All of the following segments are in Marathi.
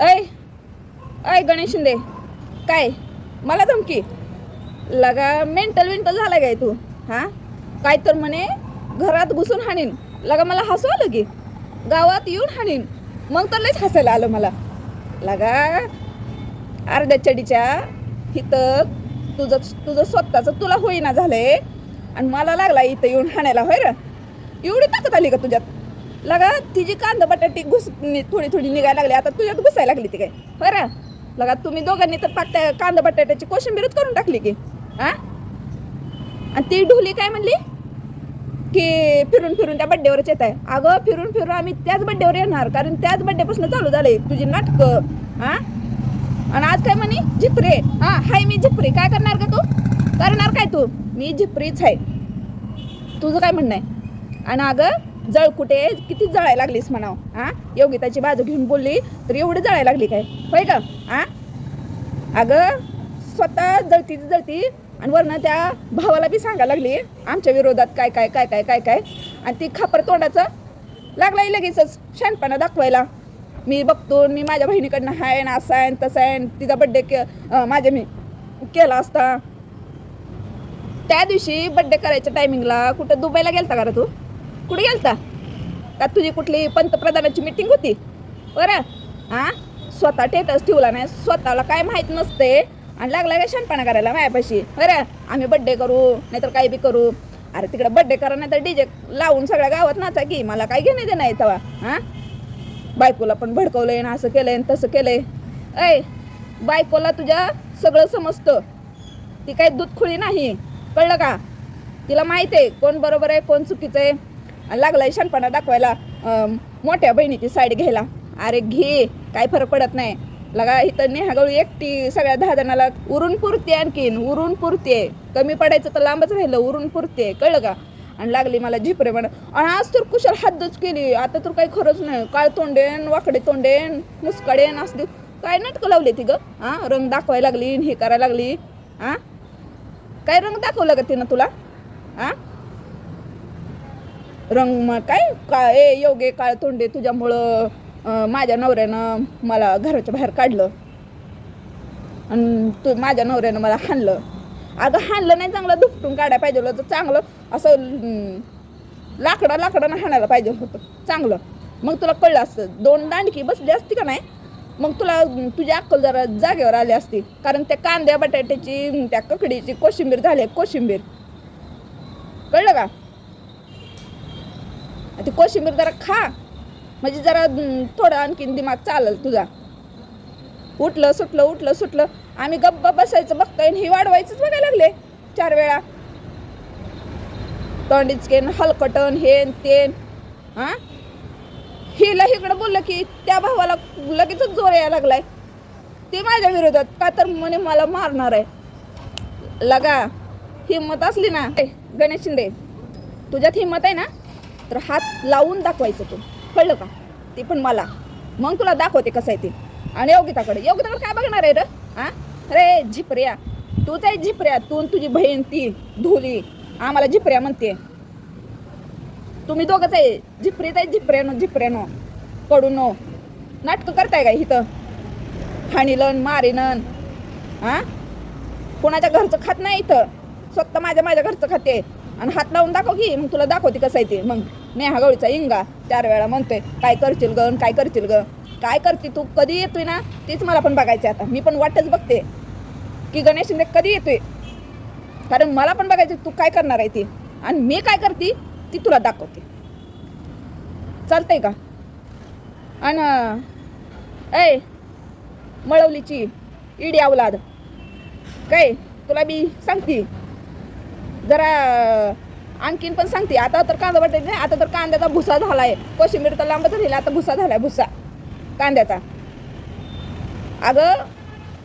ऐ ऐ गणेश शिंदे काय? मला धमकी. लगा मेंटल विंटल झाला काय तू? हां? काय तर म्हणे घरात घुसून हाणीन. लगा मला हसू आलं की. गावात येऊन हाणीन. मग तर लयच हसायला आलं मला. लगा अर्ध्या चडीच्या इथं तुझं तुझं स्वतःचं तुला होईना झालंय. आणि मला लागला इथं येऊन हाणायला होय र? एवढी ताकद आली का तुझ्यात? लगा तिची कांदा बटाटी घुस थोडी थोडी निघायला लागली. आता तुझ्यात घुसायला लागली ती काय? बरं लगा तुम्ही दोघांनी तर पाक त्या कांदा बटाट्याची कोशिंबीरच करून टाकली की. हा? आणि ती ढोली काय म्हणली? की फिरून फिरून त्या बड्डेवरच येत आहे. अगं फिरून फिरून आम्ही त्याच बड्डेवर येणार. कारण त्याच बड्डेपासून चालू झालंय तुझी नाटकं. हा? आणि आज काय म्हणे? झिपरे. हा हाय मी झिपरी. काय करणार का तू? करणार काय तू? मी झिपरीच आहे. तुझं काय म्हणणं आहे? आणि अगं जळ कुठे? किती जळायला लागलीस म्हणाव? हा योगिताची बाजू घेऊन बोलली तर एवढी जळायला लागली काय? होय का? हा अगं स्वतः जळती जळती आणि वरनं त्या भावाला बी सांगायला लागली आमच्या विरोधात काय काय काय काय काय काय? आणि ती खापर तोंडाचं लागलाय लगेचच शहाणपणा दाखवायला. मी बघतो मी माझ्या बहिणीकडनं आहे ना असा आहे तसा आहे तिचा बड्डे के माझ्या मी केला असता. त्या दिवशी बड्डे करायच्या टायमिंगला कुठं दुबईला गेलता का रे तू? कुठे गेलता? का तुझी कुठली पंतप्रधानाची मिटिंग होती? बरं. हा स्वतः टेटस ठेवला नाही. स्वतःला काय माहीत नसते. आणि लागला काय शानपणा करायला मायापाशी? बरं. आम्ही बड्डे करू नाहीतर काही बी करू. अरे तिकडे बड्डे करा नाही तर डीजे लावून सगळ्या गावात नाचा की. मला काय घेणे दे नाही तेव्हा हा बायकोला पण भडकवलंय ना असं केलंय तसं केलंय. ऐ बायकोला तुझ्या सगळं समजतं. ती काही दूधखुळी नाही. कळलं का? तिला माहिती आहे कोण बरोबर आहे कोण चुकीचं आहे. लागलाय शानपणा दाखवायला. मोठ्या बहिणीची साईड घ्यायला. अरे घे काय फरक पडत नाही. लगा इथं नेहागळू एकटी सगळ्या दहा जणाला उरून पुरते आणखीन उरून पुरते कमी पडायचं तर लांबच राहिलं उरून पुरते कळलं का? आणि लागली मला झिपरे म्हण आणि आज तर कुशल हद्दच केली. आता तर काही खरंच नाही. काळ तोंडेन वाकडे तोंडेन मुसकाडेन असली काय नाटकं लावली ती ग? हां रंग दाखवायला लागली आणि हे करायला लागली. हां काय रंग दाखवला का तिनं तुला? हां रंग मग काय? का ए योगे काळ तोंडे तुझ्यामुळं माझ्या नवऱ्यानं मला घराच्या बाहेर काढलं. आणि तू माझ्या नवऱ्यानं मला हाणलं. अगं हाणलं नाही चांगलं दुपटून काढायला पाहिजे होतं. चांगलं असं लाकडं लाकडा लाकडानं हाणायला पाहिजे होतं. चांगलं. मग तुला कळलं असतं दोन दांडकी बसली असती का नाही? मग तुला तुझी अक्कल जरा जागेवर आली असती. कारण त्या कांद्या बटाट्याची त्या ककडीची कोशिंबीर झाली कोशिंबीर. कळलं का? ती कोशिंबीर जरा खा. म्हणजे जरा थोडं आणखीन दिमाग चालल तुझा. उठलं सुटलं उठलं सुटलं. आम्ही गप्प बसायचं बघतोय आणि ही वाढवायचंच बघायला लागले. चार वेळा. तोंडीचकेन हलकटन हेन तेन हा हिला इकडं बोललं की त्या भावाला लगेचच जोर यायला लागलाय. ते माझ्या विरोधात का तर म्हणे मला मारणार आहे. लगा हिंमत असली ना. गणेश शिंदे तुझ्यात हिंमत आहे ना? तर हात लावून दाखवायचं तू. कळलं का? ते पण मला. मग तुला दाखवते कसं आहे ते. आणि योगिताकडे. योगिताकडे काय बघणार आहे रे? हा अरे झिपऱ्या. तूच आहे झिपऱ्या. तू तुझी बहीण ती धुली. आम्हाला झिपऱ्या म्हणते. तुम्ही दोघंच आहे. झिपरीत आहे झिपऱ्यानो झिपऱ्यानो. कडूनो नाटकं करताय का इथं? हाणीलन मारीलन. हा कोणाच्या घरचं खात नाही इथं. स्वतः माझ्या माझ्या घरचं खाते. आणि हात लावून दाखव की मग तुला दाखवते कसं आहे ते. मग नेहा गवळीचा इंगा चार वेळा म्हणतोय काय करशील ग? काय करशील ग? काय करते तू? कधी येतोय ना? तेच मला पण बघायचं आता. मी पण वाटच बघते की गणेश शिंदे कधी येतोय? कारण मला पण बघायचं तू काय करणार आहे ती. आणि मी काय करते ती तुला दाखवते. चालतंय का? आणि ऐ मळवलीची इडी अवलाद. काय? तुला मी सांगते. जरा आणखीन पण सांगते. आता तर कांदा बटाटे नाही आता तर कांद्याचा भुसा झालाय. कोशिंबीर तर लांबच राहिला आता भुसा झाला आहे भुसा. कांद्याचा. अगं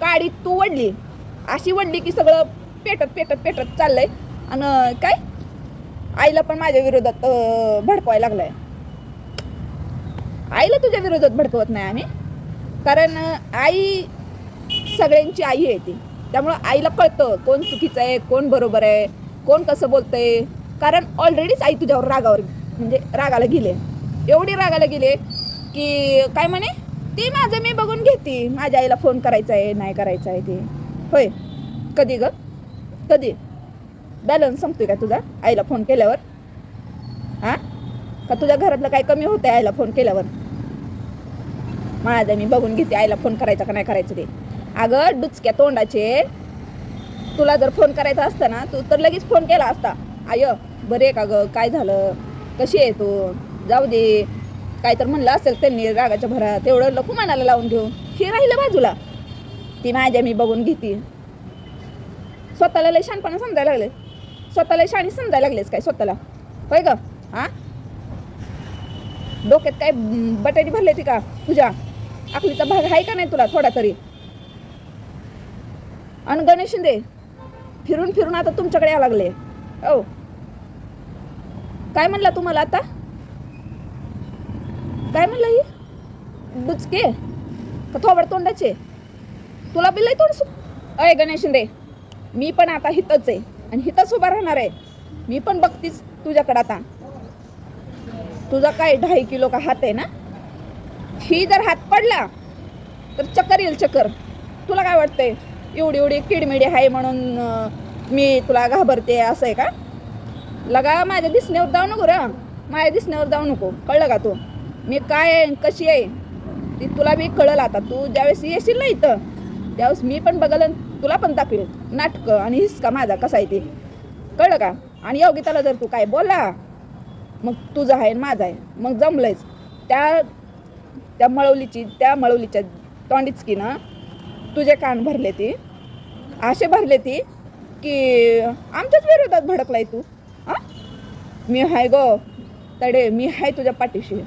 काळी तू वडली. अशी वडली की सगळं पेटत पेटत पेटत चाललंय. आणि काय? आईला पण माझ्या विरोधात भडकवायला लागलं आहे आईला तुझ्या विरोधात भडकवत नाही आम्ही. कारण आई सगळ्यांची आई आहे ती. त्यामुळं आईला कळतं कोण चुकीचं आहे कोण बरोबर आहे. कोण कसं बोलतंय? कारण ऑलरेडीच आई तुझ्यावर रागावर म्हणजे रागाला गेले एवढी रागाला गेले की काय म्हणे? ती माझं मी बघून घेते. माझ्या आईला फोन करायचा आहे नाही करायचा आहे ते. होय. कधी ग? कधी? बॅलन्स संपतोय का तुझा? आईला फोन केल्यावर? हां का तुझ्या घरातलं काय कमी होतं आहे आईला फोन केल्यावर? माझं मी बघून घेते. आईला फोन करायचा का नाही करायचं ते? अगं डुचक्या तोंडाचे तुला जर फोन करायचा असता ना तू तर लगेच फोन केला असता. आय बरे का ग? काय झालं? कशी आहे तू? जाऊ दे. काय तर म्हणलं असेल त्यांनी रागाच्या भरात. तेवढं लकू मनाला लावून घेऊ. हे राहिलं बाजूला. ती माझ्या मी बघून घेते. स्वतःला लय शानपणा समजायला लागले. स्वतःला शाणी समजायला लागलेस काय स्वतःला? होय ग? हा? डोक्यात काय बटाटी भरले ती का? तुझ्या आखलीचा भाग आहे का नाही तुला? थोडा तरी. आणि गणेश शिंदे फिरून फिरून आता तुमच्याकडे यावं लागले. हो काय म्हणला तुम्हाला आता? काय म्हणलं ही? बुचके? का थोबड तोंडाचे? तुला बिल तोंड सु अय गणेश शिंदे मी पण आता हितच आहे आणि हितच उभा राहणार आहे. मी पण बघतीच तुझ्याकडं आता. तुझा काय ढाई किलो का हात आहे ना? ही जर हात पडला तर चक्कर येईल चक्कर. तुला काय वाटतंय? एवढी एवढी किडमिडी आहे म्हणून मी तुला घाबरते असं आहे का? लगा माझ्या दिसण्यावर जाऊ नको र. माझ्या दिसण्यावर जाऊ नको. कळलं का तू? मी काय आहे कशी आहे? ती तुला बी कळलं आता. तू ज्यावेळेस येशील ना इथं त्यावेळेस मी पण बघल तुला पण दाखवेल. नाटकं आणि हिसका माझा कसा आहे ते. कळलं का? आणि योगिताला जर तू काय बोला मग तुझं आहे आणि माझं आहे. मग जमलंयच. त्या त्या मळवलीची त्या मळवलीच्या तोंडीच की ना तुझे कान भरले ती. असे भरले ती की आमच्याच विरोधात भडकलाय तू. हां? मी हाय गो. तडे मी हाय तुझ्या पाठीशी.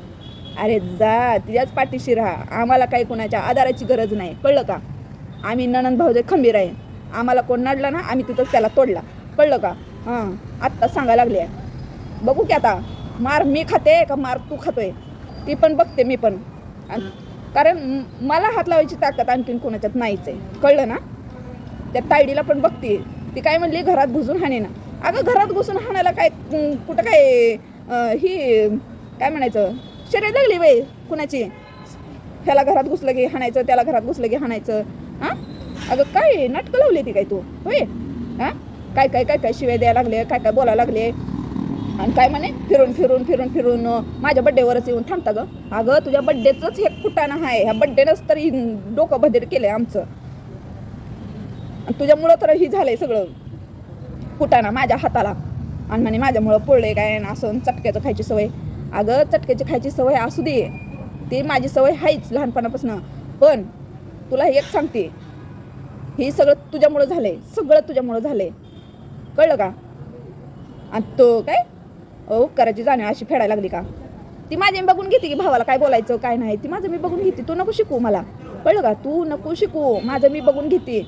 अरे जा तुझ्याच पाठीशी राहा. आम्हाला काही कोणाच्या आधाराची गरज नाही. कळलं का? आम्ही ननंद भाऊजे खंबीर आहे. आम्हाला कोण नडला ना आम्ही तिथंच त्याला तोडला. कळलं का? हां आत्ता सांगायला लागले बघू की आता. मार मी खाते का मार तू खातोय? ती पण बघते मी पण. कारण मला हात लावायची ताकद आणखीन कोणाच्यात नाहीच आहे. कळलं ना? त्या तायडीला पण बघते. ती काय म्हणली घरात घुसून हाणे ना. अगं घरात घुसून हाणायला काय कुठं काय ही काय म्हणायचं? शर्यत लागली बाई कुणाची? ह्याला घरात घुसलं की हाणायचं त्याला घरात घुसलं की हाणायचं. हां? अगं काय नाटकं लावली ती काय तू? होय? हां? काय काय काय काय शिवाय द्यायला लागले काय काय बोलायला लागले? आणि काय म्हणे? फिरून फिरून फिरून फिरून माझ्या बड्डेवरच येऊन थांबता ग. अगं तुझ्या बड्डेचंच हे कुटाणं आहे. ह्या बड्डेनंच तर डोकं डोकं केलं केलंय आमचं. आणि तुझ्यामुळं तर ही झालंय सगळं. कुटाणा माझ्या हाताला. आणि म्हणे माझ्यामुळं पोळले काय असं चटक्याचं खायची सवय. अगं चटक्याची खायची सवय असू दे. ती माझी सवय आहेच लहानपणापासून. पण तुला एक सांगते. हे सगळं तुझ्यामुळं झालंय. सगळं तुझ्यामुळं झालंय. कळलं का? आणि तो काय? ओ करायची जाणीव अशी फेडायला लागली का? ती माझी मी बघून घेते की भावाला काय बोलायचं काय नाही. ती माझं मी बघून घेते. तू नको शिकू मला. कळलं का? तू नको शिकू. माझं मी बघून घेते.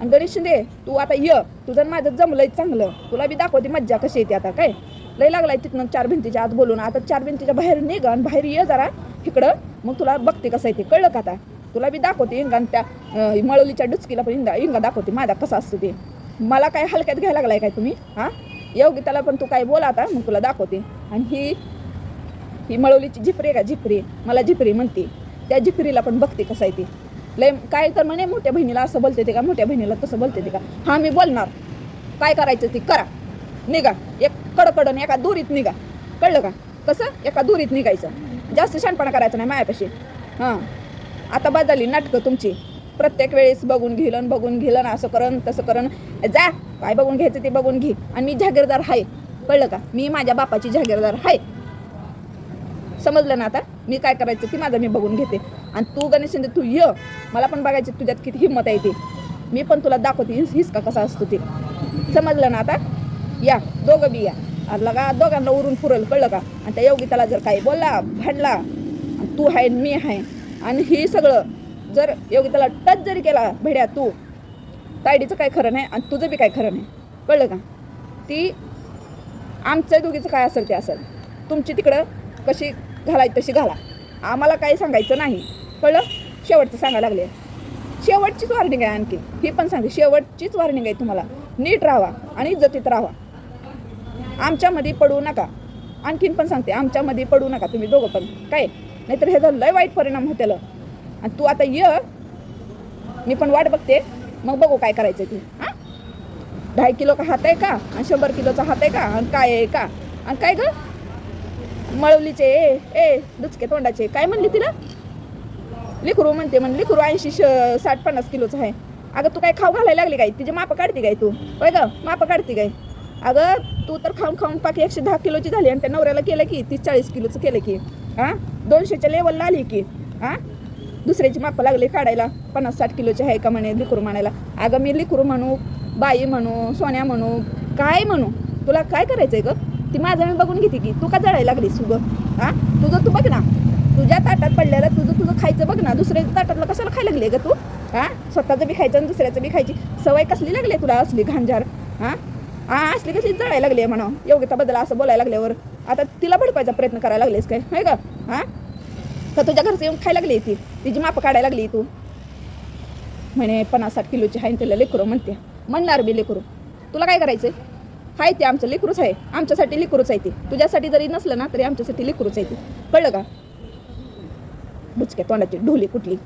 आणि गणेश शिंदे तू आता ये. तुझं माझं जमलंय चांगलं. तुला बी दाखवते मज्जा कशी येते आता काय? लय लागलाय तिथनं चार भिंतीच्या आत बोलून. आता चार भिंतीच्या बाहेर निघ आणि बाहेर ये जरा इकडं. मग तुला बघते कसं येते कळलं का आता? तुला बी दाखवते इंगा आणि त्या अं, मळवलीच्या डुचकीला पण इंगा इंगा दाखवते माझा कसा असतो ते. मला काय हलक्यात घ्यायला लागलाय काय तुम्ही? हां? योगिताला पण तू काय बोल आता मग तुला दाखवते. आणि ही ही मळवलीची झिपरी आहे का? झिपरी. मला झिपरी म्हणते. त्या झिपरीला पण बघते कसं आहे ती. लय काय तर म्हणे मोठ्या बहिणीला असं बोलते ते का? मोठ्या बहिणीला तसं बोलते ते का? हा मी बोलणार. काय करायचं ती? करा. निघा. एक कडकडन एका दुरीत निघा. कळलं का? कसं? एका दुरीत निघायचं. जास्त शहाणपणा करायचं नाही मायापाशी. हां. आता बाद झाली नाटकं तुमची. प्रत्येक वेळेस बघून घेलन बघून घेलन असं करन तसं करन जा. काय बघून घ्यायचं ते बघून घे. आणि मी जागीरदार आहे. कळलं का? मी माझ्या बापाची जागीरदार आहे. समजलं ना आता? मी काय करायचं ती माझं मी बघून घेते. आणि तू गणेश शिंदे तू ये. मला पण बघायची तुझ्यात किती हिंमत आहे ती. मी पण तुला दाखवते हिसका कसा असतो ते. समजलं ना आता? या दोघं बी या. लगा दोघांना उरून पुरल कळलं का? आणि त्या योगिताला जर काही बोलला भांडला तू आहे मी आहे. आणि हे सगळं जर योगिताला टच जरी केला भेड्या तू तायडीचं काय खरं नाही आणि तुझं बी काय खरं नाही. कळलं का? ती आमच्या दोघीचं काय असेल ते असेल. तुमची तिकडं कशी घालायची तशी घाला. आम्हाला काही सांगायचं नाही. कळलं? शेवटचं सांगायला लागले. शेवटचीच वॉर्निंग आहे आणखी. ही पण सांगते. शेवटचीच वॉर्निंग आहे तुम्हाला. नीट राहा आणि इज्जतीत राहा आमच्यामध्ये पडू नका. आणखीन पण सांगते. आमच्यामध्ये पडू नका तुम्ही दोघं पण. काय? नाहीतर ह्याचा लय वाईट परिणाम होतेल. आणि तू आता ये. मी पण वाट बघते. मग बघू काय करायचं ती. हां? ढाई किलो का हात आहे का? आणि शंभर किलोचा हात आहे का? आणि काय आहे का? आणि काय ग? मळवलीचे ए ए दुचके तोंडाचे. काय म्हणली तिला? लिखरू म्हणते म्हणजे लिखरू ऐंशी श- साठ पन्नास किलोचं आहे. अगं तू काय खाऊ घालायला लागली काय? तिची माप काढते काय तू? होय गं माप काढते काय? अगं तू तर खाऊन खाऊन पाकी एकशे दहा किलोची झाली आणि त्या नवऱ्याला केलं की तीस चाळीस किलोचं केलं की. हां? दोनशेच्या लेवलला आली की. हां? दुसऱ्याची माप लागली काढायला. पन्नास साठ किलोची आहे का म्हणे लिकरू म्हणायला. अगं मी लिकरू म्हणू बाई म्हणू सोन्या म्हणू काय म्हणू? तुला काय करायचंय ग? ती माझं मी बघून घेते की. तू का जळायला लागलीस तू हां? तुझं तू बघ ना. तुझ्या ताटात पडलेलं तुझं तुझं खायचं बघ ना. दुसऱ्याच्या ताटातलं कशाला खायला लागली ग तू? हां? स्वतःचं बी खायचं आणि दुसऱ्याचं बी खायची सवय कसली लागली तुला असली घांजार हां? हां असली कसली जळायला लागली आहे म्हणा योग्यताबद्दल असं बोलायला लागल्यावर. आता तिला भडकायचा प्रयत्न करायला लागलेस काय? हाय का हां? का तुझ्या घरचं येऊन खायला लागली ती? तिची मापं काढायला लागली तू. म्हणे पन्नास साठ किलोची आहे त्याला लेकरू म्हणते. म्हणणार बी लेकरू. तुला काय करायचं आहे ते आमचं लेकरूच आहे. आमच्यासाठी लेकरूच आहे ते. तुझ्यासाठी जरी नसलं ना तरी आमच्यासाठी लेकरूच आहे ते. कळलं का? बुचक्या तोंडाची ढोली कुठली?